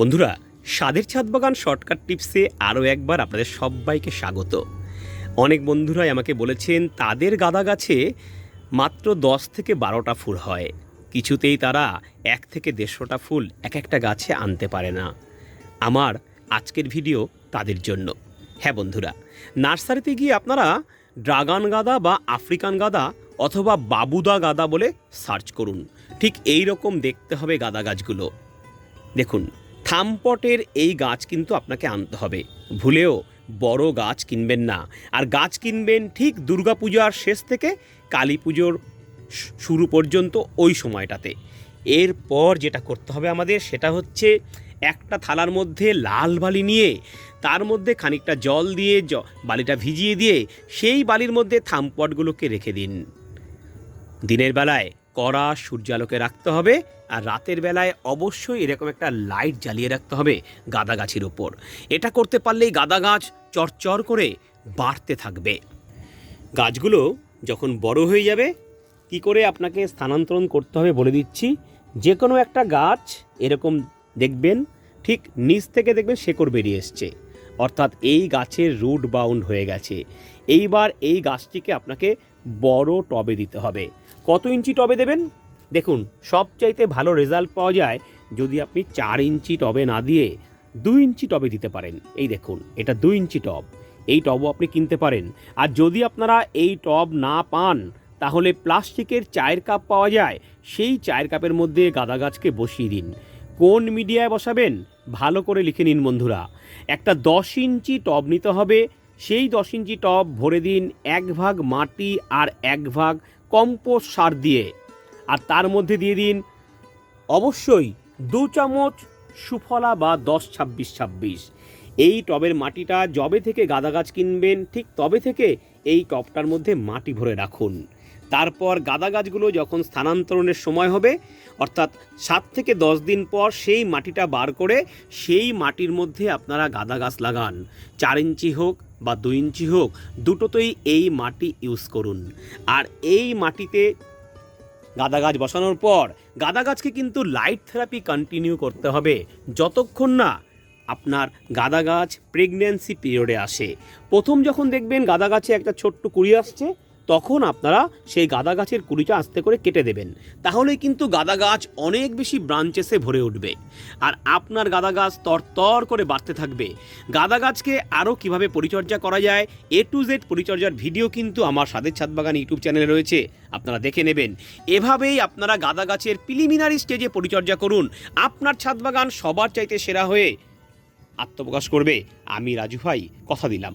বন্ধুরা, স্বাদের ছাদ বাগান শর্টকাট টিপসে আরও একবার আপনাদের সবাইকে স্বাগত। অনেক বন্ধুরাই আমাকে বলেছেন, তাদের গাদা গাছে মাত্র দশ থেকে বারোটা ফুল হয়। কিছুতেই তারা এক থেকে দেড়শোটা ফুল এক একটা গাছে আনতে পারে না। আমার আজকের ভিডিও তাদের জন্য। হ্যাঁ বন্ধুরা, নার্সারিতে গিয়ে আপনারা ড্রাগন গাদা বা আফ্রিকান গাদা অথবা বাবুদা গাদা বলে সার্চ করুন। ঠিক এই রকম দেখতে হবে গাদা গাছগুলো। দেখুন থামপটের এই গাছ কিন্তু আপনাকে আনতে হবে। ভুলেও বড় গাছ কিনবেন না। আর গাছ কিনবেন ঠিক দুর্গাপূজার শেষ থেকে কালী পুজোর শুরু পর্যন্ত ওই সময়টাতে। এরপর যেটা করতে হবে আমাদের সেটা হচ্ছে একটা থালার মধ্যে লাল বালি নিয়ে, তার মধ্যে খানিকটা জল দিয়ে বালিটা ভিজিয়ে দিয়ে সেই বালির মধ্যে থামপটগুলোকে রেখে দিন। দিনের বেলায় কড়া সূর্যালোকে রাখতে হবে আর রাতের বেলায় অবশ্যই এরকম একটা লাইট জ্বালিয়ে রাখতে হবে গাদা গাছের উপর। এটা করতে পারলেই গাদা গাছ চরচর করে বাড়তে থাকবে। গাছগুলো যখন বড় হয়ে যাবে, কি করে আপনাকে স্থানান্তরণ করতে হবে বলে দিচ্ছি যে কোনো একটা গাছ এরকম দেখবেন, ঠিক নিচ থেকে দেখবেন শেকড় বেরিয়ে এসছে। অর্থাৎ এই গাছের রুট বাউন্ড হয়ে গেছে। এইবার এই গাছটিকে আপনাকে বড় টবে দিতে হবে। কত ইঞ্চি টবে দেবেন? দেখুন, সবচাইতে ভালো রেজাল্ট পাওয়া যায় যদি আপনি চার ইঞ্চি টবে না দিয়ে দুই ইঞ্চি টবে দিতে পারেন। এই দেখুন, এটা দুই ইঞ্চি টব। এই টবও আপনি কিনতে পারেন। আর যদি আপনারা এই টব না পান, তাহলে প্লাস্টিকের চায়ের কাপ পাওয়া যায়। সেই চায়ের কাপের মধ্যে গাঁদা গাছকে বসিয়ে দিন। কোন মিডিয়ায় বসাবেন? ভালো করে লিখে নিন বন্ধুরা। একটা দশ ইঞ্চি টব নিতে হবে। সেই দশ ইঞ্চি টব ভরে দিন এক ভাগ মাটি আর এক ভাগ কম্পোস্ট সার দিয়ে। আর তার মধ্যে দিয়ে দিন অবশ্যই দু চামচ সুফলা বা দশ ছাব্বিশ ছাব্বিশ। এই টবের মাটিটা যবে থেকে গাঁদা গাছ কিনবেন, ঠিক তবে থেকে এই টবটার মধ্যে মাটি ভরে রাখুন। তারপর গাঁদা গাছগুলো যখন স্থানান্তরণের সময় হবে, অর্থাৎ সাত থেকে দশ দিন পর সেই মাটিটা বার করে সেই মাটির মধ্যে আপনারা গাঁদা গাছ লাগান। চার ইঞ্চি হোক বা দুই ইঞ্চি হোক, দুটোতেই এই মাটি ইউজ করুন। আর এই মাটিতে গাঁদা গাছ বসানোর পর গাঁদা গাছকে কিন্তু লাইট থেরাপি কন্টিনিউ করতে হবে। যতক্ষণ না আপনার গাঁদা গাছ প্রেগন্যান্সি পিরিয়ডে আসে। প্রথম যখন দেখবেন গাঁদা গাছে একটা ছোট্ট কুড়ি আসছে তখন আপনারা সেই গাঁদা গাছের কুড়িটা আস্তে করে কেটে দেবেন। তাহলে কিন্তু গাঁদা গাছ অনেক বেশি ব্রাঞ্চেসে ভরে উঠবে। আর আপনার গাঁদা গাছ তরতর করে বাড়তে থাকবে। গাঁদা গাছকে আরও কীভাবে পরিচর্যা করা যায়, এ টু জেড পরিচর্যার ভিডিও কিন্তু আমার স্বাদের ছাদ বাগান ইউটিউব চ্যানেলে রয়েছে, আপনারা দেখে নেবেন। এভাবেই আপনারা গাঁদা গাছের প্রিলিমিনারি স্টেজে পরিচর্যা করুন। আপনার ছাদ বাগান সবার চাইতে সেরা হয়ে আত্মপ্রকাশ করবে। আমি রাজু ভাই, কথা দিলাম।